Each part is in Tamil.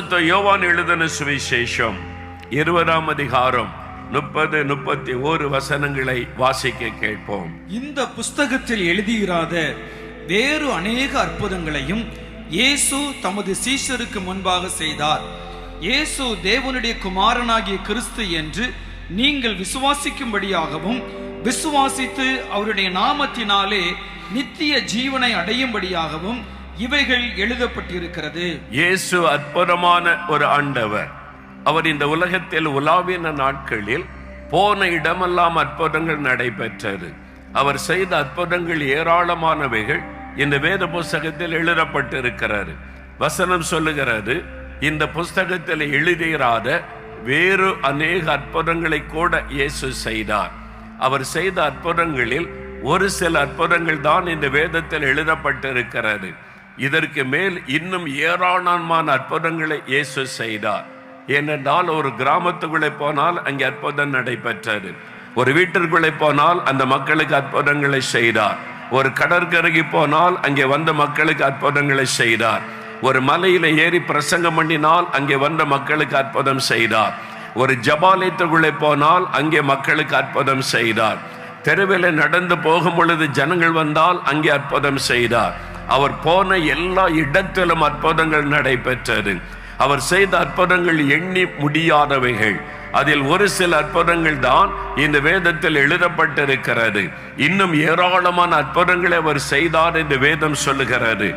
பரிசுத்த யோவான் எழுதின சுவிசேஷம் இருபதாம் அதிகாரம் முப்பது முப்பத்தி ஓரு வசனங்களை வாசிக்க கேட்போம். இந்த புஸ்தகத்தில் எழுதியிராத வேறு அநேக அற்புதங்களையும் இயேசு தமது சீஷருக்கு முன்பாக செய்தார். இயேசு தேவனுடைய குமாரனாகிய கிறிஸ்து என்று நீங்கள் விசுவாசிக்கும்படியாகவும் விசுவாசித்து அவருடைய நாமத்தினாலே நித்திய ஜீவனை அடையும்படியாகவும் இவைகள் எழுதப்பட்டிருக்கிறது. இயேசு அற்புதமான ஒரு ஆண்டவர். அவர் இந்த உலகத்தில் உலாவின நாட்களில் போன இடமெல்லாம் அற்புதங்கள் நடைபெற்றது. அவர் செய்த அற்புதங்கள் ஏராளமானவைகள் இந்த வேத புஸ்தகத்தில் எழுதப்பட்டிருக்கிறது. வசனம் சொல்லுகிறது இந்த புஸ்தகத்தில் எழுதிராத வேறு அநேக அற்புதங்களை கூட இயேசு செய்தார். அவர் செய்த அற்புதங்களில் ஒரு சில அற்புதங்கள் தான் இந்த வேதத்தில் எழுதப்பட்டிருக்கிறது. இதற்கு மேல் இன்னும் ஏராளமான அற்புதங்களை இயேசு செய்தார். ஏனென்றால் ஒரு கிராமத்துக்குள்ளே போனால் அங்கே அற்புதம் நடைபெற்றது. ஒரு வீட்டிற்குள்ளே போனால் அந்த மக்களுக்கு அற்புதங்களை செய்தார். ஒரு கடற்கரைக்கு போனால் அங்கே வந்த மக்களுக்கு அற்புதங்களை செய்தார். ஒரு மலையில ஏறி பிரசங்கம் பண்ணினால் அங்கே வந்த மக்களுக்கு அற்புதம் செய்தார். ஒரு ஜபாலயத்துக்குள்ளே போனால் அங்கே மக்களுக்கு அற்புதம் செய்தார். தெருவில் நடந்து போகும் பொழுது ஜனங்கள் வந்தால் அங்கே அற்புதம் செய்தார். அவர் போன எல்லா இடத்திலும் அற்புதங்கள் நடைபெற்றது. அவர் செய்த அற்புதங்கள் எண்ணி முடியாதவைகள். அதில் ஒரு சில அற்புதங்கள் தான் இந்த வேதத்தில் எழுதப்பட்டிருக்கிறது. இன்னும் ஏராளமான அற்புதங்களை அவர் செய்தார் என்று வேதம் சொல்லுகிறது.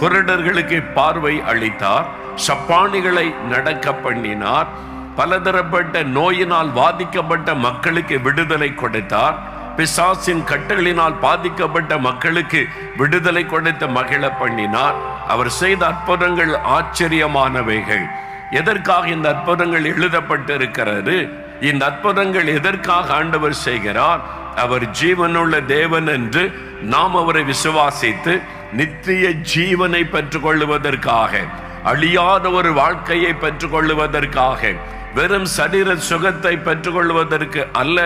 குருடர்களுக்கு பார்வை அளித்தார் சப்பானிகளை நடக்க பண்ணினார் பலதரப்பட்ட நோயினால் பாதிக்கப்பட்ட மக்களுக்கு விடுதலை கொடுத்தார் பிசாசின் கட்டுகளினால் பாதிக்கப்பட்ட மக்களுக்கு விடுதலை கொடுத்த மகிழ பண்ணினார். அவர் செய்த அற்புதங்கள் ஆச்சரியமானவைகள். எதற்காக இந்த அற்புதங்கள் எழுதப்பட்டிருக்கிறது? இந்த அற்புதங்கள் எதற்காக ஆண்டவர் செய்கிறார்? அவர் ஜீவனுள்ள தேவன் என்று நாம் அவரை விசுவாசித்து நித்திய ஜீவனை பெற்றுக்கொள்வதற்காக அழியாத ஒரு வாழ்க்கையை பெற்றுக்கொள்வதற்காக வெறும் சரீர சுகத்தை பெற்றுக்கொள்வதற்கு அல்ல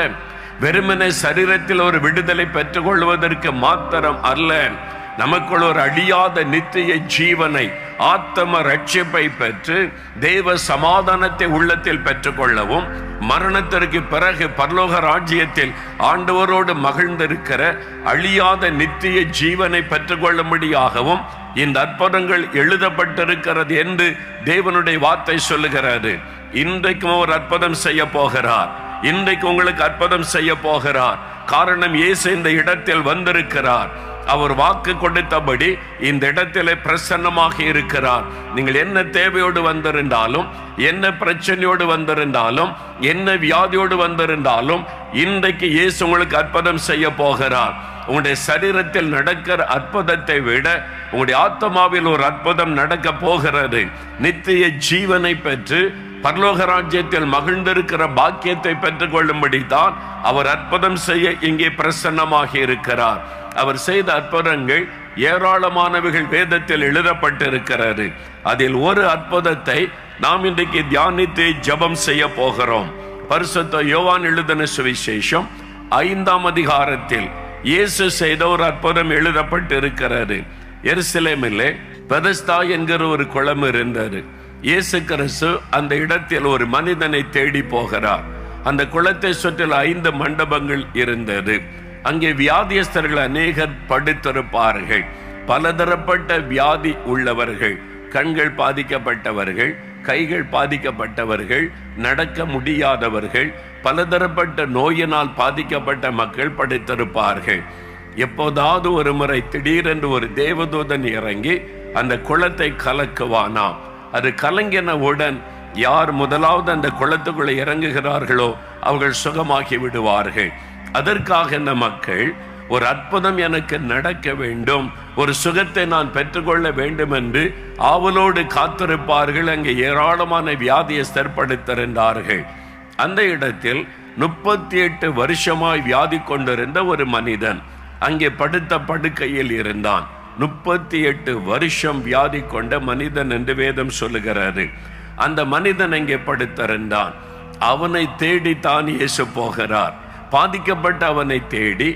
வெறுமனே சரீரத்தில் ஒரு விடுதலை பெற்றுக்கொள்வதற்கு மாத்திரம் அல்ல. நமக்குள் ஒரு அழியாத நித்திய ஜீவனை ஆத்தம ரட்சிப்பை பெற்று தேவ சமாதானத்தை உள்ளத்தில் பெற்றுக்கொள்ளவும் மரணத்திற்கு பிறகு பரலோக ராஜ்யத்தில் ஆண்டவரோடு மகிழ்ந்திருக்கிற அழியாத நித்திய ஜீவனை பெற்றுக்கொள்ளும்படியாகவும் இந்த அற்புதங்கள் எழுதப்பட்டிருக்கிறது என்று தேவனுடைய வார்த்தை சொல்லுகிறது. இன்றைக்கும் ஒரு அற்புதம் செய்ய போகிறார். இன்றைக்கு உங்களுக்கு அற்புதம் செய்ய போகிறார். காரணம் இயேசு இந்த இடத்தில் வந்திருக்கிறார். அவர் வாக்கு கொடுத்தபடி இந்த இடத்திலே பிரசன்னமாக இருக்கிறார். நீங்கள் என்ன தேவையோடு வந்திருந்தாலும் என்ன பிரச்சனையோடு வந்திருந்தாலும் என்ன வியாதியோடு வந்திருந்தாலும் இன்றைக்கு இயேசு உங்களுக்கு அற்புதம் செய்ய போகிறார். உங்களுடைய சரீரத்தில் நடக்கிற அற்புதத்தை விட உங்களுடைய ஆத்மாவில் ஒரு அற்புதம் நடக்க போகிறது. நித்திய ஜீவனை பெற்று பரலோக ராஜ்யத்தில் மகிழ்ந்திருக்கிற பாக்கியத்தை பெற்றுக்கொள்ளும்படி தான் அவர் அற்புதம் செய்ய இங்கே பிரசன்னமாக இருக்கிறார். அவர் செய்த அற்புதங்கள் ஏராளமானவைகள் வேதத்தில் எழுதப்பட்டிருக்கிறது. அதில் ஒரு அற்புதத்தை நாம் இன்றைக்கு தியானித்து ஜெபம் செய்ய போகிறோம். பரிசுத்த யோவான் எழுதின சுவிசேஷம் ஐந்தாம் அதிகாரத்தில் இயேசு செய்த ஒரு அற்புதம் எழுதப்பட்டிருக்கிறது. எருசலேமிலே பெதஸ்தா என்கிற ஒரு குளம் இருந்தது. இயேசு கிறிஸ்து அந்த இடத்தில் ஒரு மனிதனை தேடி போகிறார். அந்த குளத்தை சுற்றில் ஐந்து மண்டபங்கள் இருந்தது. அங்கே வியாதியஸ்தர்கள் அநேகர் படுத்திருப்பார்கள். பலதரப்பட்ட வியாதி உள்ளவர்கள் கண்கள் பாதிக்கப்பட்டவர்கள் கைகள் பாதிக்கப்பட்டவர்கள் நடக்க முடியாதவர்கள் பலதரப்பட்ட நோயினால் பாதிக்கப்பட்ட மக்கள் படுத்திருப்பார்கள். எப்போதாவது ஒரு முறை திடீரென்று ஒரு தேவதூதன் இறங்கி அந்த குளத்தை கலக்குவானாம். அது கலங்கினவுடன் யார் முதலாவது அந்த குளத்துக்குள்ளே இறங்குகிறார்களோ அவர்கள் சுகமாகி விடுவார்கள். அதற்காக இந்த மக்கள் ஒரு அற்புதம் எனக்கு நடக்க வேண்டும் ஒரு சுகத்தை நான் பெற்றுக்கொள்ள வேண்டும் என்று ஆவலோடு காத்திருப்பார்கள் அங்கே ஏராளமான வியாதியை ஸ்தற்படுத்திருந்தார்கள் அந்த இடத்தில் முப்பத்தி எட்டு வருஷமாய் வியாதி கொண்டிருந்த ஒரு மனிதன் அங்கே படுத்த படுக்கையில் இருந்தான். முப்பத்தி எட்டு வருஷம் வியாதி கொண்ட மனிதன் என்று வேதம் சொல்லுகிறாரு அந்த மனிதன் அங்கே படுத்திருந்தான்? அவனை தேடி தான் இயேசு போகிறார். பாதிக்கப்பட்ட அவனை தேடி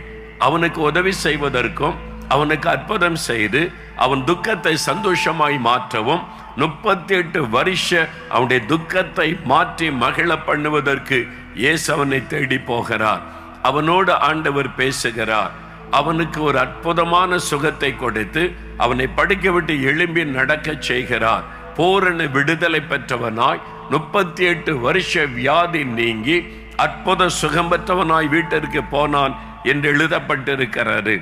அவனுக்கு உதவி செய்வதற்கும் அவனுக்கு அற்புதம் செய்து அவன் துக்கத்தை சந்தோஷமாய் மாற்றவும் முப்பத்தி எட்டு வருஷ அவனுடைய துக்கத்தை மாற்றி மகிழ பண்ணுவதற்கு இயேசு அவனை தேடி போகிறார். அவனோடு ஆண்டவர் பேசுகிறார். அவனுக்கு ஒரு அற்புதமான சுகத்தை கொடுத்து அவனை படுக்க விட்டு எழும்பி நடக்கச் செய்கிறார். பூரண விடுதலை பெற்றவனாய் முப்பத்தி எட்டு வருஷ வியாதி நீங்கி அற்புத சுகம் பெற்றவனாய் வீட்டிற்கு போனான் என்று எழுதப்பட்டிருக்கிறாரு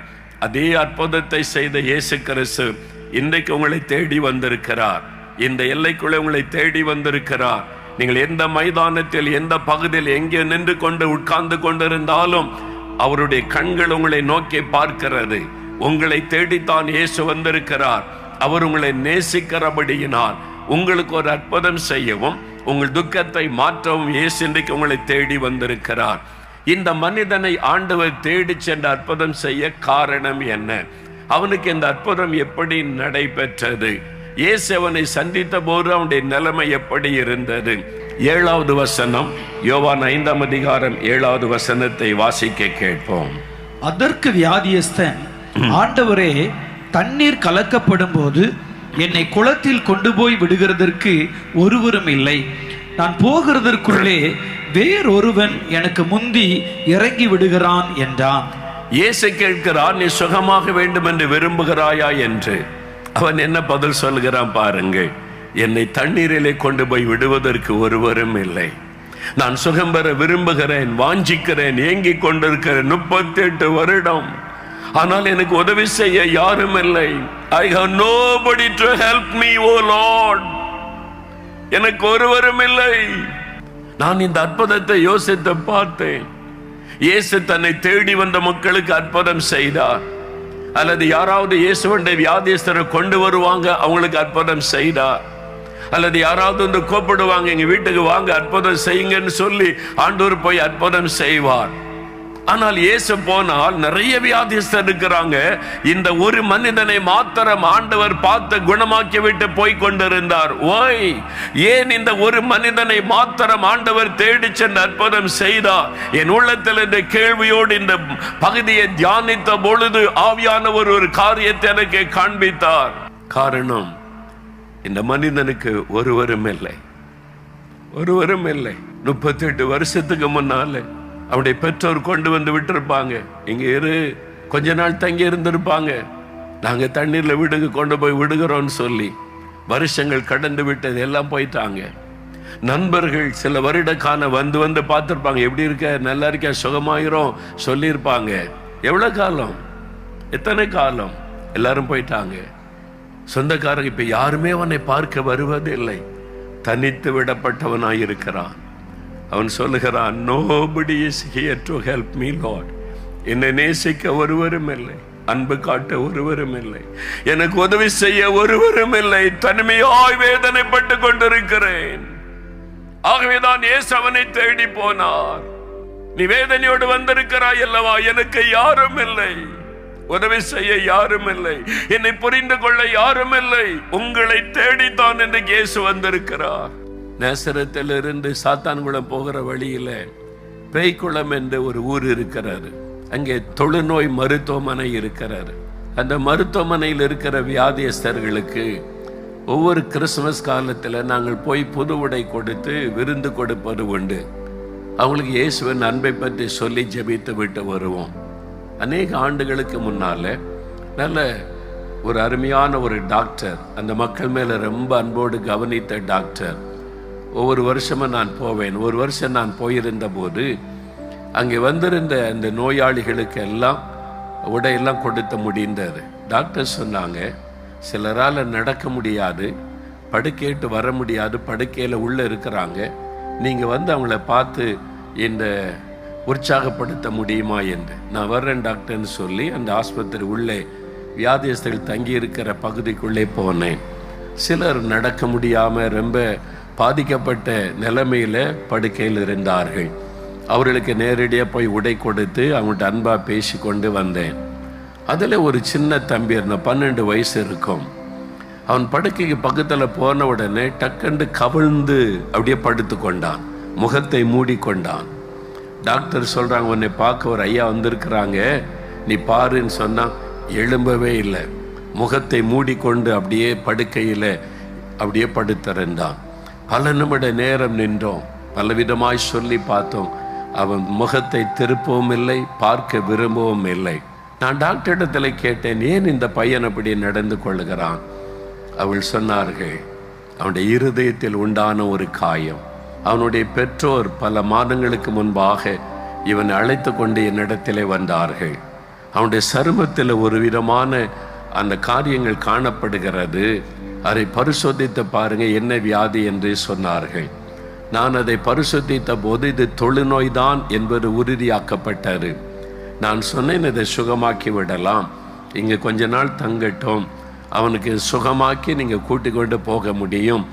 அதே அற்புதத்தை செய்த இயேசு கிறிஸ்து இன்றைக்கு உங்களை தேடி வந்திருக்கிறார். இந்த எல்லைக்குள்ளே உங்களை தேடி வந்திருக்கிறார். நீங்கள் எந்த மைதானத்தில் எந்த பகுதியில் எங்கே நின்று கொண்டு உட்கார்ந்து கொண்டிருந்தாலும் அவருடைய கண்கள் உங்களை நோக்கி பார்க்கிறது. உங்களை தேடித்தான் இயேசு வந்திருக்கிறார். அவர் உங்களை நேசிக்கிறபடியினால் உங்களுக்கு ஒரு அற்புதம் செய்யவும் உங்கள் துக்கத்தை மாற்றவும் இயேசு இன்றைக்கு உங்களை தேடி வந்திருக்கிறார். இந்த மனிதனை ஆண்டவர் தேடி சென்று அற்புதம் செய்ய காரணம் என்ன? அவனுக்கு இந்த அற்புதம் எப்படி நடைபெற்றது? இயேசு அவனை சந்தித்த போது அவனுடைய நிலைமை எப்படி இருந்தது? ஏழாவது வசனம் யோவான் ஐந்தாம் அதிகாரம் ஏழாவது வசனத்தை வாசிக்க கேட்போம். அதற்கு வியாதியஸ்தன் ஆண்டவரே தண்ணீர் கலக்கப்படும் போது என்னை குளத்தில் கொண்டு போய் விடுகிறதற்கு ஒருவரும் இல்லை. நான் போகிறதற்குள்ளே வேறொருவன் எனக்கு முந்தி இறங்கி விடுகிறான் என்றான். இயேசு கேட்கிறான் நீ சுகமாக வேண்டும் என்று விரும்புகிறாயா? என்று. அவன் என்ன பதில் சொல்கிறான் பாருங்கள். என்னை தண்ணீரிலே கொண்டு போய் விடுவதற்கு ஒருவரும் இல்லை. நான் சுகம் பெற விரும்புகிறேன் வாஞ்சிக்கிறேன் ஏங்கிக் கொண்டிருக்கிறேன் முப்பத்தி எட்டு வருடம். ஆனால் எனக்கு உதவி செய்ய யாரும் இல்லை. I have nobody to help me O Lord எனக்கு ஒருவரும் இல்லை. நான் இந்த அற்புதத்தை யோசித்து பார்த்தேன். இயேசு தன்னை தேடி வந்த மக்களுக்கு அற்புதம் செய்தார். அல்லது யாராவது இயேசுவண்டை வியாதியஸ்தரை கொண்டு வருவாங்க அவங்களுக்கு அற்புதம் செய்தார். அல்லது யாராவது வந்து கூப்பிடுவாங்க எங்க வீட்டுக்கு வாங்க அற்புதம் செய்யுங்கன்னு சொல்லி ஆண்டவர் போய் அற்புதம் செய்வார். ஆனால் இயேசு போனால் நிறைய வியாதிஸ்தர் இருக்கிறாங்க. இந்த ஒரு மனிதனை மாத்திரம் ஆண்டவர் பார்த்து குணமாக்கி விட்டு போய் கொண்டிருந்தார். ஓய் ஏன் இந்த ஒரு மனிதனை மாத்திரம் ஆண்டவர் தேடி சென்று அற்புதம் செய்தார்? என் உள்ளத்தில் இந்த கேள்வியோடு இந்த பகுதியை தியானித்த பொழுது ஆவியானவர் ஒரு காரியத்தை எனக்கு காண்பித்தார். காரணம் இந்த மனிதனுக்கு ஒருவரும் இல்லை. ஒருவரும் இல்லை. முப்பத்தி எட்டு வருஷத்துக்கு முன்னால அவருடைய பெற்றோர் கொண்டு வந்து விட்டிருப்பாங்க. இங்க இரு கொஞ்ச நாள் தங்கி இருந்திருப்பாங்க. நாங்க தண்ணீர்ல விடுங்க கொண்டு போய் விடுகிறோம்னு சொல்லி வருஷங்கள் கடந்து விட்டது எல்லாம் போயிட்டாங்க. நண்பர்கள் சில வருட வந்து வந்து பார்த்துருப்பாங்க. எப்படி இருக்க? நல்லா இருக்க சுகமாயிரும் சொல்லியிருப்பாங்க. எவ்வளோ காலம்? எத்தனை காலம்? எல்லாரும் போயிட்டாங்க. சொந்தக்காரங்க இப்ப யாருமே அவனை பார்க்க வருவதில்லை. தனித்து விடப்பட்டவனாய் இருக்கிறான் அவன் சொல்லுகிறான் nobody is here to help me Lord என்னை நேசிக்க ஒருவரும் இல்லை. அன்பு காட்ட ஒருவரும் இல்லை. எனக்கு உதவி செய்ய ஒருவரும் இல்லை. தனிமையாய் வேதனைப்பட்டு கொண்டிருக்கிறேன். ஆகவேதான் இயேசு அவனை தேடி போனார். நீ வேதனையோடு வந்திருக்கிறாய் அல்லவா? எனக்கு யாரும் இல்லை. உதவி செய்ய யாரும் இல்லை. என்னை புரிந்து கொள்ள யாரும் இல்லை. உங்களை தேடித்தான் என்று இயேசு வந்திருக்கிறார். நேசரத்தில் இருந்து சாத்தான்குளம் போகிற வழியில பேய்க்குளம் என்று ஒரு ஊர் இருக்கிறாரு அங்கே தொழுநோய் மருத்துவமனை இருக்கிறாரு அந்த மருத்துவமனையில் இருக்கிற வியாதியஸ்தர்களுக்கு ஒவ்வொரு கிறிஸ்துமஸ் காலத்தில் நாங்கள் போய் புது உடை கொடுத்து விருந்து கொடுப்பது உண்டு. அவங்களுக்கு இயேசுவின் அன்பை பற்றி சொல்லி ஜெபித்து விட்டு வருவோம். அநேக ஆண்டுகளுக்கு முன்னால நல்ல ஒரு அருமையான ஒரு டாக்டர் அந்த மக்கள் மேலே ரொம்ப அன்போடு கவனித்த டாக்டர். ஒவ்வொரு வருஷமும் நான் போவேன். ஒரு வருஷம் நான் போயிருந்த போது அங்கே வந்திருந்த அந்த நோயாளிகளுக்கு எல்லாம் உடையெல்லாம் கொடுத்து முடிந்தது. டாக்டர் சொன்னாங்க சிலரால் நடக்க முடியாது படுக்கேட்டு வர முடியாது படுக்கையில் உள்ளே இருக்கிறாங்க. நீங்கள் வந்து அவங்கள பார்த்து இந்த உற்சாகப்படுத்த முடியுமா என்று. நான் வர்றேன் டாக்டர்னு சொல்லி அந்த ஆஸ்பத்திரி உள்ளே வியாதியஸ்தர்கள் தங்கி இருக்கிற பகுதிக்குள்ளே போனேன். சிலர் நடக்க முடியாமல் ரொம்ப பாதிக்கப்பட்ட நிலைமையில் படுக்கையில் இருந்தார்கள். அவர்களுக்கு நேரடியாக போய் உடை கொடுத்து அவங்கள்ட்ட அன்பாக பேசி கொண்டு வந்தேன். அதில் ஒரு சின்ன தம்பி இருந்தான் பன்னெண்டு வயசு இருக்கும். அவன் படுக்கைக்கு பக்கத்தில் போன உடனே டக்கண்டு கவிழ்ந்து அப்படியே படுத்து கொண்டான் முகத்தை மூடிக்கொண்டான். டாக்டர் சொல்கிறாங்க உன்னை பார்க்க ஒரு ஐயா வந்திருக்கிறாங்க. நீ பாருன்னு சொன்னால் எழும்பவே இல்லை. முகத்தை மூடிக்கொண்டு அப்படியே படுக்கையில் அப்படியே படுத்திருந்தான். பல நிமிட நேரம் நின்றோம். பலவிதமாய் சொல்லி பார்த்தோம். அவன் முகத்தை திருப்பவும் இல்லை பார்க்க விரும்பவும் இல்லை. நான் டாக்டரிடத்தில் கேட்டேன் ஏன் இந்த பையன் அப்படி நடந்து கொள்கிறான் அவள் சொன்னார்கள் அவனுடைய இருதயத்தில் உண்டான ஒரு காயம். அவனுடைய பெற்றோர் பல மாதங்களுக்கு முன்பாக இவன் அழைத்து கொண்டு என்னிடத்திலே வந்தார்கள். அவனுடைய சருமத்தில் ஒரு விதமான அந்த காரியங்கள் காணப்படுகிறது. அதை பரிசோதித்து பாருங்க என்ன வியாதி என்று சொன்னார்கள். நான் அதை பரிசோதித்த போது இது தொழுநோய்தான் என்பது உறுதியாக்கப்பட்டது. நான் சொன்னேன் இதை சுகமாக்கி விடலாம். இங்கே கொஞ்ச நாள் தங்கட்டும். அவனுக்கு சுகமாக்கி நீங்கள் கூட்டிக் கொண்டு போக முடியும்.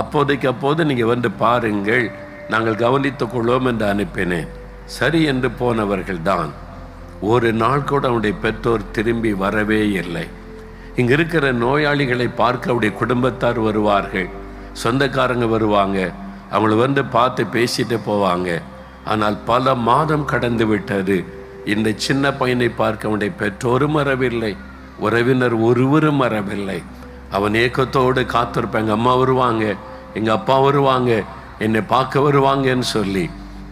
அப்போதைக்கு அப்போது நீங்கள் வந்து பாருங்கள் நாங்கள் கவனித்துக் கொள்வோம் என்று அனுப்பினேன். சரி என்று போனவர்கள் தான் ஒரு நாள் கூட அவனுடைய பெற்றோர் திரும்பி வரவே இல்லை. இங்கே இருக்கிற நோயாளிகளை பார்க்க அவருடைய குடும்பத்தார் வருவார்கள். சொந்தக்காரங்க வருவாங்க. அவங்கள வந்து பார்த்து பேசிட்டு போவாங்க. ஆனால் பல மாதம் கடந்து விட்டது. இந்த சின்ன பையனை பார்க்க அவனுடைய பெற்றோரும் வரவில்லை. உறவினர் ஒருவரும் வரவில்லை. அவன் ஏக்கத்தோடு காத்திருப்பேன். எங்கள் அம்மா வருவாங்க எங்கள் அப்பா வருவாங்க என்னை பார்க்க வருவாங்கன்னு சொல்லி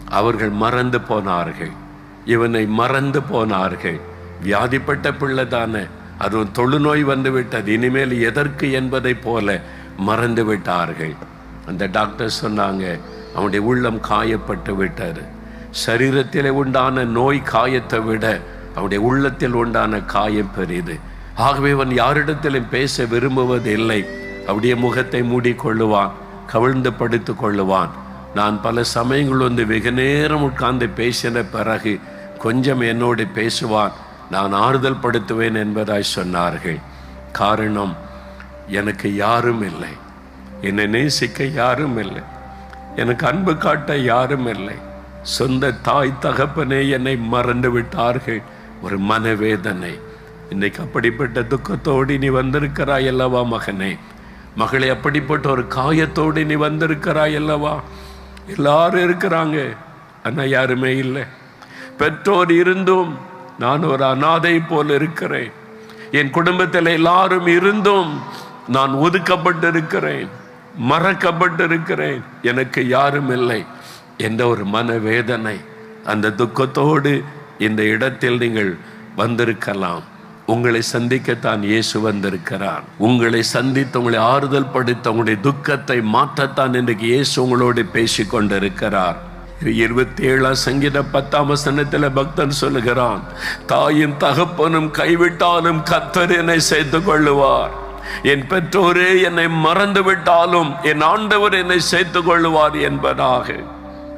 அவர்கள் மறந்து போனார்கள். இவனை மறந்து போனார்கள். வியாதிப்பட்ட பிள்ளை தானே. அதுவும் தொழுநோய் வந்து விட்டது இனிமேல் எதற்கு என்பதை போல மறந்து விட்டார்கள். அந்த டாக்டர் சொன்னாங்க அவனுடைய உள்ளம் காயப்பட்டு விட்டது. சரீரத்திலே உண்டான நோய் காயத்தை விட அவனுடைய உள்ளத்தில் உண்டான காயம் பெரியது. ஆகவே அவன் யாரிடத்திலும் பேச விரும்புவதில்லை. அப்படியே முகத்தை மூடிக்கொள்ளுவான் கவிழ்ந்து படுத்து கொள்ளுவான். நான் பல சமயங்கள் வந்து வெகு நேரம் உட்கார்ந்து பேசின பிறகு கொஞ்சம் என்னோடு பேசுவான். நான் ஆறுதல் படுத்துவேன் என்பதாய் சொன்னார்கள். காரணம் எனக்கு யாரும் இல்லை. என்னை நேசிக்க யாரும் இல்லை. எனக்கு அன்பு காட்ட யாரும் இல்லை. சொந்த தாய் தகப்பனே என்னை மறந்து விட்டார்கள் ஒரு மனவேதனை. இன்னைக்கு அப்படிப்பட்ட துக்கத்தோடு நீ வந்திருக்கிறாய் அல்லவா மகனே? மகளை அப்படிப்பட்ட ஒரு காயத்தோடு நீ வந்திருக்கிறாய் அல்லவா? எல்லாரும் இருக்கிறாங்க ஆனால் யாருமே இல்லை. பெற்றோர் இருந்தும் நான் ஒரு அனாதை போல் இருக்கிறேன். என் குடும்பத்தில் எல்லாரும் இருந்தும் நான் ஒதுக்கப்பட்டிருக்கிறேன் மறக்கப்பட்டிருக்கிறேன். எனக்கு யாரும் இல்லை. என்ற ஒரு மனவேதனை அந்த துக்கத்தோடு இந்த இடத்தில் நீங்கள் வந்திருக்கலாம். உங்களை சந்திக்கத்தான் இயேசு வந்திருக்கிறார். உங்களை சந்தித்து உங்களை ஆறுதல் படுத்த உங்களுடைய துக்கத்தை மாற்றத்தான் இன்றைக்கு இயேசு உங்களோடு பேசி கொண்டிருக்கிறார் இருபத்தி ஏழாம் சங்கீத பத்தாம் வசனத்தில் பக்தன் சொல்லுகிறான் தாயின் தகப்பனும் கைவிட்டாலும் கத்தர் என்னை சேர்த்து கொள்ளுவார் என் பெற்றோரே என்னை மறந்து விட்டாலும் என் ஆண்டவர் என்னை சேர்த்து கொள்ளுவார் என்பதாக.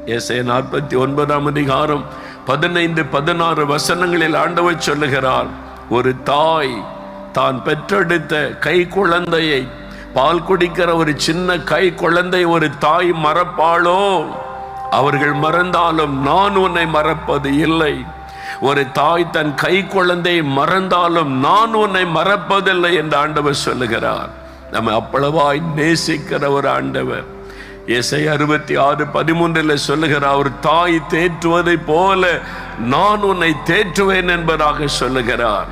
எஸ்ஏ நாற்பத்தி ஒன்பதாம் அதிகாரம் பதினைந்து பதினாறு வசனங்களில் ஆண்டவர் சொல்லுகிறார் ஒரு தாய் தான் பெற்றெடுத்த கை குழந்தையை பால் குடிக்கிற ஒரு சின்ன கை குழந்தை ஒரு தாய் மறப்பாளோ? அவர்கள் மறந்தாலும் நான் உன்னை மறப்பது இல்லை. ஒரு தாய் தன் கை குழந்தையை மறந்தாலும் நான் உன்னை மறப்பதில்லை என்று ஆண்டவர் சொல்லுகிறார். நம்ம அவ்வளவாய் நேசிக்கிற ஒரு ஆண்டவர். இசை அறுபத்தி ஆறு பதிமூன்றில் சொல்லுகிறார் அவர் தாய் தேற்றுவதை போல நான் உன்னை தேற்றுவேன் என்பதாக சொல்லுகிறார்.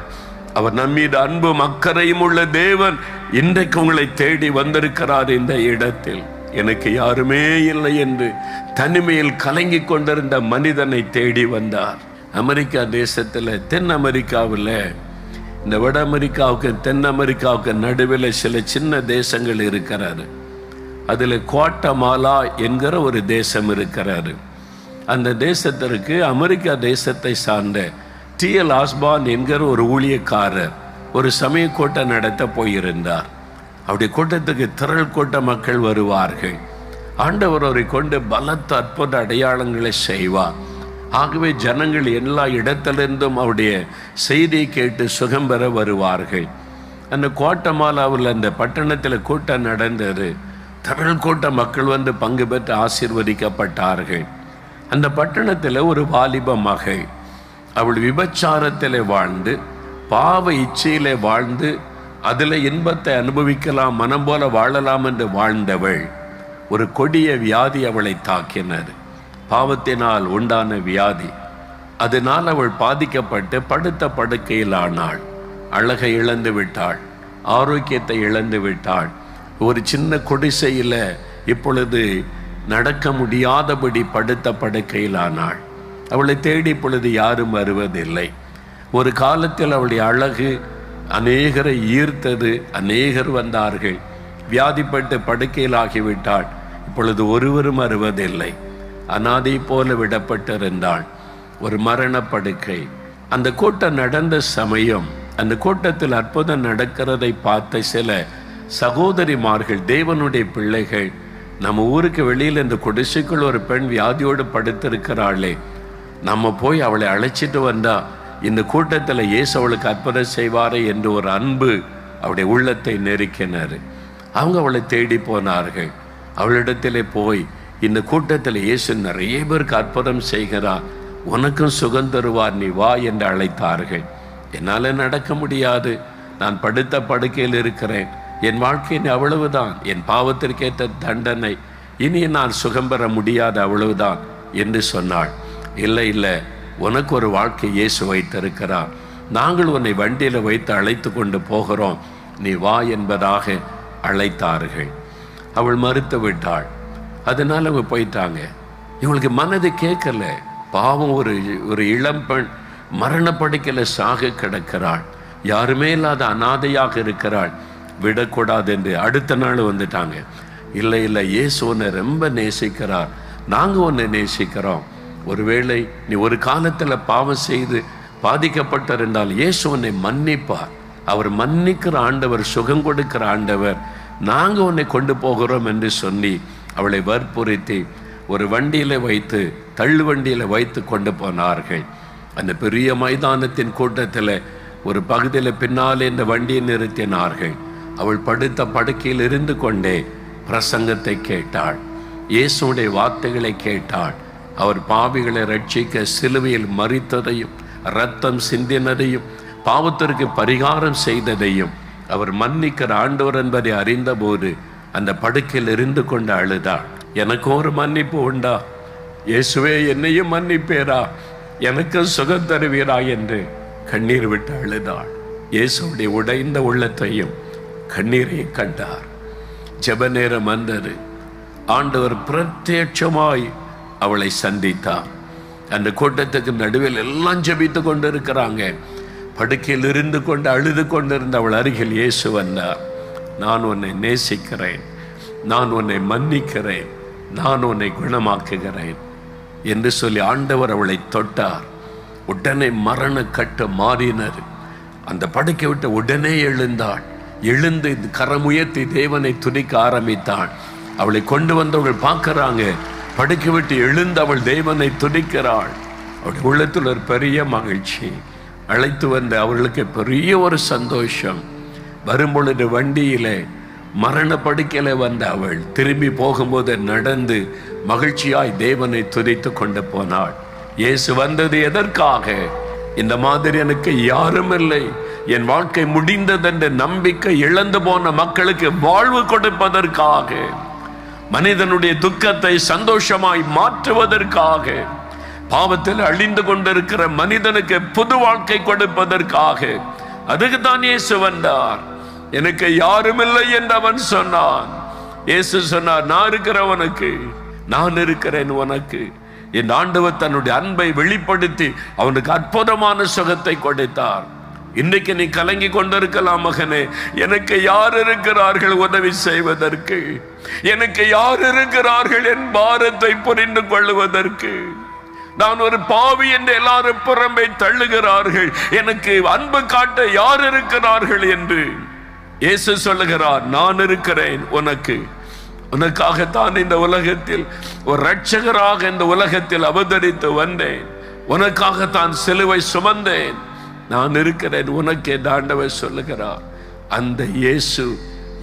அவர் நம்மீது அன்பும் அக்கறையும் உள்ள தேவன் இன்றைக்கு உங்களை தேடி வந்திருக்கிறார் இந்த இடத்தில். எனக்கு யாருமே இல்லை என்று தனிமையில் கலங்கி கொண்டிருந்த மனிதனை தேடி வந்தார். அமெரிக்கா தேசத்தில் தென் அமெரிக்காவில் இந்த வட அமெரிக்காவுக்கு தென் அமெரிக்காவுக்கு நடுவில் சில சின்ன தேசங்கள் இருக்கிறாரு அதில் குவாட்டமாலா என்கிற ஒரு தேசம் இருக்கிறாரு. அந்த தேசத்திற்கு அமெரிக்கா தேசத்தை சார்ந்த டிஎல் ஆஸ்பான் என்கிற ஒரு ஊழியக்காரர் ஒரு சமய கூட்டம் நடத்த போயிருந்தார். அப்படி கூட்டத்துக்கு திரள் கூட்ட மக்கள் வருவார்கள். ஆண்டவர் அவரை கொண்டு பலத்த அற்புத அடையாளங்களை செய்வார். ஆகவே ஜனங்கள் எல்லா இடத்திலிருந்தும் அவருடைய செய்தியை கேட்டு சுகம் பெற வருவார்கள். அந்த கோட்டமாலாவில் அந்த பட்டணத்தில் கூட்டம் நடந்தது. திரள் மக்கள் வந்து பங்கு பெற்று ஆசிர்வதிக்கப்பட்டார்கள். அந்த பட்டணத்தில் ஒரு வாலிப மகள் அவள் விபச்சாரத்தில் வாழ்ந்து பாவ இச்சையிலே வாழ்ந்து அதில் இன்பத்தை அனுபவிக்கலாம் மனம் போல வாழலாம் என்று வாழ்ந்தவள். ஒரு கொடிய வியாதி அவளை தாக்கினது. பாவத்தினால் உண்டான வியாதி. அதனால் அவள் பாதிக்கப்பட்டு படுத்த படுக்கையில் ஆனாள் அழகை இழந்து விட்டாள். ஆரோக்கியத்தை இழந்து விட்டாள். ஒரு சின்ன குடிசையில் இப்பொழுது நடக்க முடியாதபடி படுத்த படுக்கையிலானாள். அவளை தேடி இப்பொழுது யாரும் வருவதில்லை. ஒரு காலத்தில் அவளுடைய அழகு அநேகரை ஈர்த்தது அநேகர் வந்தார்கள். வியாதிப்பட்டு படுக்கையில் ஆகிவிட்டாள் இப்பொழுது ஒருவரும் வருவதில்லை. அனாதை போல விடப்பட்டிருந்தாள். ஒரு மரண படுக்கை அந்த கூட்டம் நடந்த சமயம் அந்த கூட்டத்தில் அற்புதம் நடக்கிறதை பார்த்த சில சகோதரிமார்கள் தேவனுடைய பிள்ளைகள் நம்ம ஊருக்கு வெளியில் இந்த குடிசைக்குள் ஒரு பெண் வியாதியோடு படுத்திருக்கிறாளே நம்ம போய் அவளை அழைச்சிட்டு வந்தா இந்த கூட்டத்தில் இயேசு அவளுக்கு அற்புதம் செய்வாரே என்று ஒரு அன்பு அவளுடைய உள்ளத்தை நெருக்கினார். அவங்க அவளை தேடி போனார்கள். அவளிடத்திலே போய் இந்த கூட்டத்தில் இயேசு நிறைய பேருக்கு அற்புதம் செய்கிறார் உனக்கும் சுகம் தருவார் நீ வா என்று அழைத்தார்கள். என்னால் நடக்க முடியாது. நான் படுத்த படுக்கையில் இருக்கிறேன். என் வாழ்க்கையின் அவ்வளவுதான். என் பாவத்திற்கேற்ற தண்டனை. இனி நான் சுகம் பெற முடியாது அவ்வளவுதான் என்று சொன்னாள். இல்லை இல்லை உனக்கு ஒரு வாழ்க்கை இயேசு வைத்திருக்கிறார். நாங்கள் உன்னை வண்டியில் வைத்து அழைத்து கொண்டு போகிறோம். நீ வா என்பதாக அழைத்தார்கள். அவள் மறுத்து விட்டாள். அதனால அவங்க போயிட்டாங்க. இவங்களுக்கு மனது கேட்கல. பாவம் ஒரு ஒரு இளம்பெண் மரணப்படுக்கையில் சாக கிடக்கிறாள். யாருமே இல்லாத அனாதையாக இருக்கிறாள். விடக்கூடாது என்று அடுத்த நாள் வந்துட்டாங்க. இல்லை இல்லை இயேசு உன்னை ரொம்ப நேசிக்கிறார். நாங்கள் உன்னை நேசிக்கிறோம். ஒருவேளை நீ ஒரு காலத்தில் பாவம் செய்து பாதிக்கப்பட்டிருந்தால் இயேசு உன்னை மன்னிப்பார். அவர் மன்னிக்கிற ஆண்டவர் சுகம் கொடுக்கிற ஆண்டவர். நாங்கள் உன்னை கொண்டு போகிறோம் என்று சொல்லி அவளை வற்புறுத்தி ஒரு வண்டியில் வைத்து தள்ளு வண்டியில் வைத்து கொண்டு போனார்கள். அந்த பெரிய மைதானத்தின் கூட்டத்தில் ஒரு பகுதியில் பின்னாலே இந்த வண்டியை நிறுத்தினார்கள். அவள் படுத்த படுக்கையில் இருந்து கொண்டே பிரசங்கத்தை கேட்டாள். இயேசுடைய வார்த்தைகளை கேட்டாள். அவர் பாவிகளை ரட்சிக்க சிலுவையில் மறித்ததையும் ரத்தம் சிந்தினதையும் பாவத்திற்கு பரிகாரம் செய்ததையும் அவர் மன்னிக்கிற ஆண்டவர் என்பதை அறிந்தபோது அந்த படுக்கையில் இருந்து கொண்டு அழுதாள். எனக்கு ஒரு மன்னிப்பு உண்டா? இயேசுவே என்னையும் மன்னிப்பேரா? எனக்கு சுகம் தருவீரா? என்று கண்ணீர் விட்டு அழுதாள். இயேசுடைய உடைந்த உள்ளத்தையும் கண்ணீரையும் கண்டார். ஜெப நேரம் வந்தது. ஆண்டவர் பிரத்யட்சமாய் அவளை சந்தித்தார். அந்த கூட்டத்துக்கு நடுவில் எல்லாம் ஜெபித்து கொண்டு இருக்கிறாங்க படுக்கையில் இருந்து கொண்டு அழுது கொண்டிருந்த அவள் அருகில் இயேசு வந்தார். நான் உன்னை நேசிக்கிறேன். நான் உன்னை மன்னிக்கிறேன். நான் உன்னை குணமாக்குகிறேன் என்று சொல்லி ஆண்டவர் அவளை தொட்டார். உடனே மரண கட்டு மாறினர் அந்த படுக்கை விட்டு உடனே எழுந்தாள். எழுந்து கரமுயர்த்தி தேவனை துதிக்க ஆரம்பித்தாள். அவளை கொண்டு வந்தவர்கள் பார்க்கறாங்க. படுக்க விட்டு எழுந்து அவள் தேவனை துதிக்கிறாள். அவளுடைய உள்ளத்தில் ஒரு பெரிய மகிழ்ச்சி. அழைத்து வந்த அவர்களுக்கு பெரிய ஒரு சந்தோஷம். வரும்பொழுது வண்டியில் மரண படுக்கையில் வந்த அவள் திரும்பி போகும்போது நடந்து மகிழ்ச்சியாய் தேவனை துதித்து கொண்டு போனாள். இயேசு வந்தது எதற்காக? இந்த மாதிரி எனக்கு யாரும் இல்லை. என் வாழ்க்கை முடிந்ததென்ற நம்பிக்கை இழந்து போன மக்களுக்கு வாழ்வு கொடுப்பதற்காக மனிதனுடைய துக்கத்தை சந்தோஷமாய் மாற்றுவதற்காக பாவத்தில் அழிந்து கொண்டிருக்கிற மனிதனுக்கு புது வாழ்க்கை கொடுப்பதற்காக அதுக்கு தான் இயேசு வந்தார். எனக்கு யாரும் இல்லை என்று அவன் சொன்னான். இயேசு சொன்னார் நான் இருக்கிறவனுக்கு நான் இருக்கிறேன் உனக்கு. என் ஆண்டவர் தன்னுடைய அன்பை வெளிப்படுத்தி அவனுக்கு அற்புதமான சுகத்தை கொடுத்தார். இன்றைக்கு நீ கலங்கி கொண்டிருக்கலாம் மகனே. எனக்கு யார் இருக்கிறார்கள் உதவி செய்வதற்கு? எனக்கு யார் இருக்கிறார்கள் என் பாரத்தை புரிந்து கொள்வதற்கு நான் ஒரு பாவி என்று எல்லாரும் புறம்பை தள்ளுகிறார்கள். எனக்கு அன்பு காட்ட யார் இருக்கிறார்கள் என்று? இயேசு சொல்லுகிறார் நான் இருக்கிறேன் உனக்கு. உனக்காகத்தான் இந்த உலகத்தில் ஒரு ரட்சகராக இந்த உலகத்தில் அவதரித்து வந்தேன். உனக்காகத்தான் சிலுவை சுமந்தேன். நான் இருக்கிறேன் உனக்கு தாண்டவர் சொல்லுகிறார் அந்த இயேசு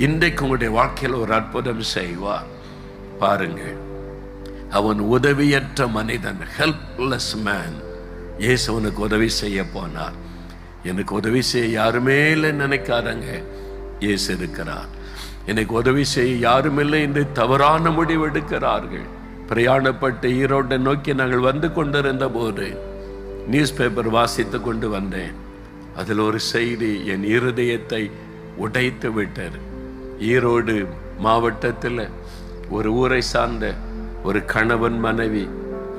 இன்றைக்கு உங்களுடைய வாழ்க்கையில் ஒரு அற்புதம் செய்வார். பாருங்கள் அவன் உதவியற்ற மனிதன் ஹெல்ப்லெஸ் மேன் இயேசு அவனுக்கு உதவி செய்ய போனார். எனக்கு உதவி செய்ய யாருமே இல்லை நினைக்காதங்க. இயேசு இருக்கிறார். எனக்கு உதவி செய்ய யாரும் இல்லை என்று தவறான முடிவு எடுக்கிறார்கள். பிரயாணப்பட்டு ஈரோட்டை நோக்கி நாங்கள் வந்து கொண்டிருந்த போது நியூஸ் பேப்பர் வாசித்து கொண்டு வந்தேன். அதில் ஒரு செய்தி என் இருதயத்தை உடைத்து விட்டது. ஈரோடு மாவட்டத்தில் ஒரு ஊரை சார்ந்த ஒரு கணவன் மனைவி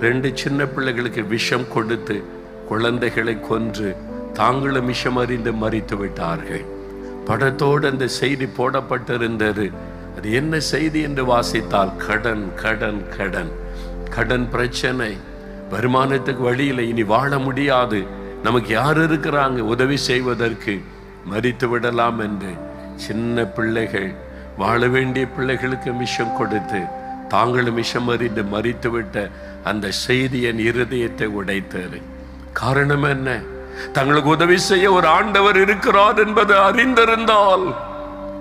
ரெண்டு சின்ன பிள்ளைகளுக்கு விஷம் கொடுத்து குழந்தைகளை கொன்று தாங்களும் விஷம் அறிந்து மறித்து விட்டார்கள். படத்தோடு அந்த செய்தி போடப்பட்டிருந்தது. அது என்ன செய்தி என்று வாசித்தால் கடன் கடன் கடன். கடன் பிரச்சனை. வருமானத்துக்கு வழியில் இனி வாழ முடியாது. நமக்கு யார் இருக்கிறாங்க? உதவி செய்வதற்கு மறித்து விடலாம் என்று சின்ன பிள்ளைகள் வாழ வேண்டிய பிள்ளைகளுக்கு மிஷம் கொடுத்து தாங்களும் மிஷம் அறிந்து மறித்து விட்ட அந்த செய்தி என் இருதயத்தை உடைத்தது. காரணம் என்ன? தங்களுக்கு உதவி செய்ய ஒரு ஆண்டவர் இருக்கிறார் என்பது அறிந்திருந்தால்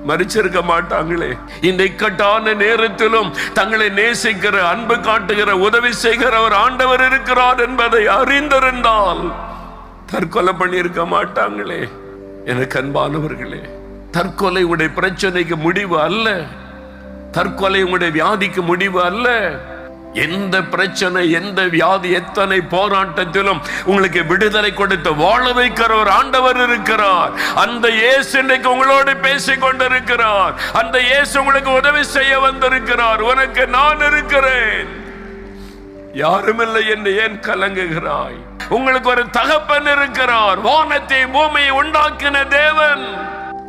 மறிச்சிருக்க மாட்டாங்களே. இந்த இக்கட்டான நேரத்திலும் தங்களை நேசிக்கிற அன்பு காட்டுகிற உதவி செய்கிற ஒரு ஆண்டவர் இருக்கிறார் என்பதை அறிந்திருந்தால் தற்கொலை பண்ணியிருக்க மாட்டாங்களே. எனக்கு அன்பானவர்களே தற்கொலை உடைய பிரச்சனைக்கு முடிவு அல்ல. தற்கொலை உங்களுடைய வியாதிக்கு முடிவு அல்ல. எந்த பிரச்சனை எந்த வியாதி எத்தனை போராட்டத்திலும் உங்களுக்கு விடுதலை கொடுத்து வாழ வைக்கிற ஒரு ஆண்டவர் இருக்கிறார். அந்த இயேசு இன்றைக்கு உங்களோடு பேசிக் கொண்டிருக்கிறார். அந்த இயேசு உங்களுக்கு உதவி செய்ய வந்திருக்கிறார். உனக்கு நான் இருக்கிறேன். யாருமில்லை என்று ஏன் கலங்குகிறாய்? உங்களுக்கு ஒரு தகப்பன் இருக்கிறார். வானத்தை பூமியை உண்டாக்கின தேவன்.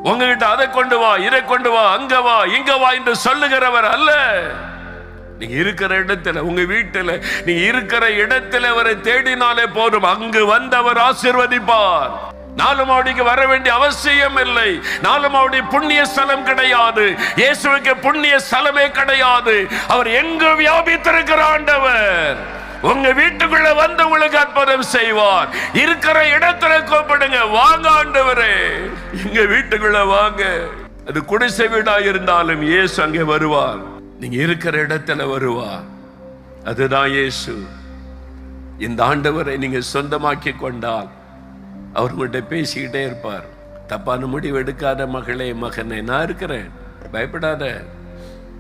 உங்ககிட்ட அதை கொண்டு வா இதை கொண்டு வா அங்க வா இங்க வா என்று சொல்லுகிறவர் அல்ல. நீங்க இருக்கிற இடத்துல உங்க வீட்டுல நீங்க இருக்கிற இடத்துல அவரை தேடினாலே போதும். அங்கு வந்து அவர் ஆசிர்வதிப்பார். நாலு மாவடிக்கு வர வேண்டிய அவசியம் இல்லை. நாலு மாவடி புண்ணிய ஸ்தலம் கிடையாது. இயேசுக்கு புண்ணிய ஸ்தலமே கிடையாது. அவர் எங்கு வியாபித்திருக்கிற ஆண்டவர்? உங்க வீட்டுக்குள்ள வந்து உங்களுக்கு அற்புதம் செய்வார். இருக்கிற இடத்துல கூப்பிடுங்க. வாங்க ஆண்டவரே. எங்க வீட்டுக்குள்ள வாங்க. அது குடிசை வீடா இருந்தாலும் இயேசு அங்கே வருவார். நீங்க இருக்கிற இடத்துல வருவா. அதுதான் இயேசு. இந்த ஆண்டவரை நீங்க சொந்தமாக்கி கொண்டால் அவர்கிட்ட பேசிக்கிட்டே இருப்பார். தப்பான முடிவு எடுக்காத மகளே மகனே நான் இருக்கிறேன். பயப்படாத.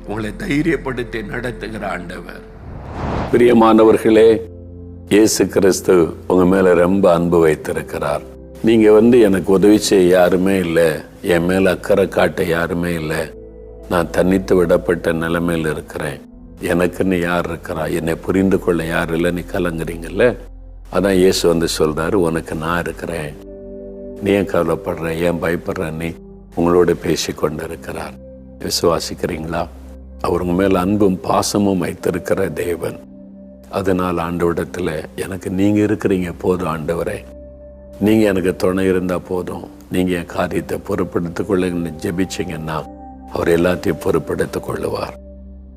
உங்களை தைரியப்படுத்தி நடத்துகிற ஆண்டவர். பிரியமானவர்களே இயேசு கிறிஸ்து உங்க மேல ரொம்ப அன்பு வைத்திருக்கிறார். நீங்க வந்து எனக்கு உதவி செய்ய யாருமே இல்லை. என் மேல அக்கறை காட்ட யாருமே இல்லை. நான் தனித்து விடப்பட்ட நிலைமையில் இருக்கிறேன். எனக்குன்னு யார் இருக்கிறா? என்னை புரிந்து கொள்ள யார் இல்லை? நீ கலங்குறீங்கல்ல? அதான் இயேசு வந்து சொல்கிறாரு உனக்கு நான் இருக்கிறேன். நீ ஏன் கவலைப்படுற? ஏன் பயப்படுற? நீ உங்களோட பேசி கொண்டு இருக்கிறார் விசுவாசிக்கிறீங்களா? அவர் உங்க மேல் அன்பும் பாசமும் வைத்திருக்கிற தேவன். அதனால் ஆண்டவிடத்தில் எனக்கு நீங்கள் இருக்கிறீங்க போதும் ஆண்டவரே. நீங்கள் எனக்கு துணை இருந்தால் போதும். நீங்கள் என் காரியத்தை பொறுப்படுத்திக் கொள்ளுங்கன்னு ஜெபிச்சீங்கன்னா அவர் எல்லாத்தையும் பொறுப்படுத்திக் கொள்ளுவார்.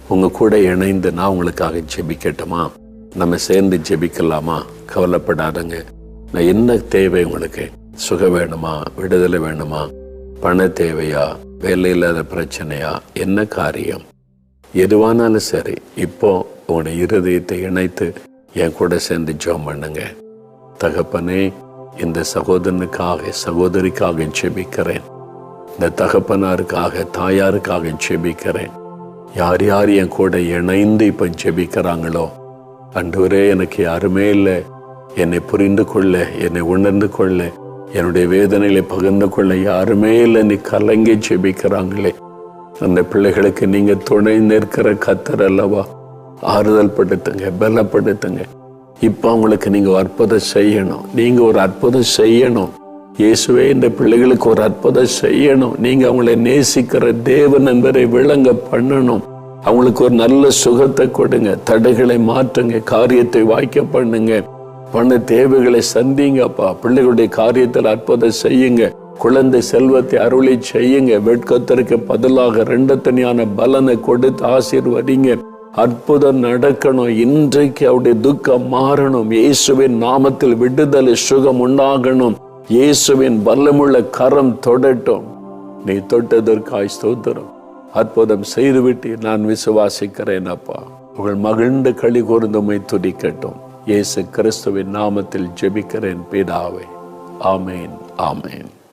உங்க கூட இணைந்து நான் உங்களுக்காக ஜெபிக்கட்டுமா? நம்ம சேர்ந்து ஜெபிக்கலாமா? கவலைப்படாதங்க. நான் என்ன தேவை உங்களுக்கு? சுகம் வேணுமா? விடுதலை வேணுமா? பண தேவையா? வேலை இல்லாத பிரச்சனையா? என்ன காரியம்? எதுவானாலும் சரி இப்போ உங்களுடைய இருதயத்தை இணைத்து என் கூட சேர்ந்து ஜோம் பண்ணுங்க. தகப்பனே இந்த சகோதரனுக்காக சகோதரிக்காக ஜெபிக்கிறேன். இந்த தகப்பனாருக்காக தாயாருக்காக ஜெபிக்கிறேன். யார் யார் என் கூட இணைந்து இப்ப ஜெபிக்கிறாங்களோ அன்றுவரே எனக்கு யாருமே இல்லை. என்னை புரிந்து கொள்ள என்னை உணர்ந்து கொள்ள என்னுடைய வேதனைகளை பகிர்ந்து கொள்ள யாருமே இல்லை. நீ கலங்கி ஜெபிக்கிறாங்களே. அந்த பிள்ளைகளுக்கு நீங்க துணை நிற்கிற கத்தர் அல்லவா? ஆறுதல் படுத்துங்க பலப்படுத்துங்க. இப்ப அவங்களுக்கு நீங்க அற்புதம் செய்யணும். நீங்க ஒரு அற்புதம் செய்யணும். இயேசுவே இந்த பிள்ளைகளுக்கு ஒரு அற்புதம் செய்யணும். நீங்க அவங்களை நேசிக்கிற தேவன் என்பதை விளங்க பண்ணணும். அவங்களுக்கு ஒரு நல்ல சுகத்தை கொடுங்க. தடைகளை மாற்றுங்க. காரியத்தை வாய்க்க பண்ணுங்க. பண தேவைகளை சந்திங்கப்பா பிள்ளைகளுடைய காரியத்தில் அற்புதம் செய்யுங்க. குழந்தை செல்வத்தை அருளை செய்யுங்க. வெட்கத்திற்கு பதிலாக ரெண்டு தனியான பலனை கொடுத்து ஆசீர்வதிங்க. அற்புதம் நடக்கணும். இன்றைக்கு அவருடைய துக்கம் மாறணும். இயேசுவின் நாமத்தில் விடுதலை சுகம் உண்டாகணும். இயேசுவின் வல்லமுள்ள கரம் தொடட்டும். நீ தொட்டதற்காய் ஸ்தோத்திரம். அற்புதம் செய்துவிட்டு நான் விசுவாசிக்கிறேன் அப்பா. உங்கள் மகிழ்ந்த களி கூர்ந்தமை துடிக்கட்டும் இயேசு கிறிஸ்துவின் நாமத்தில் ஜெபிக்கிறேன் பிதாவே. ஆமேன் ஆமேன்.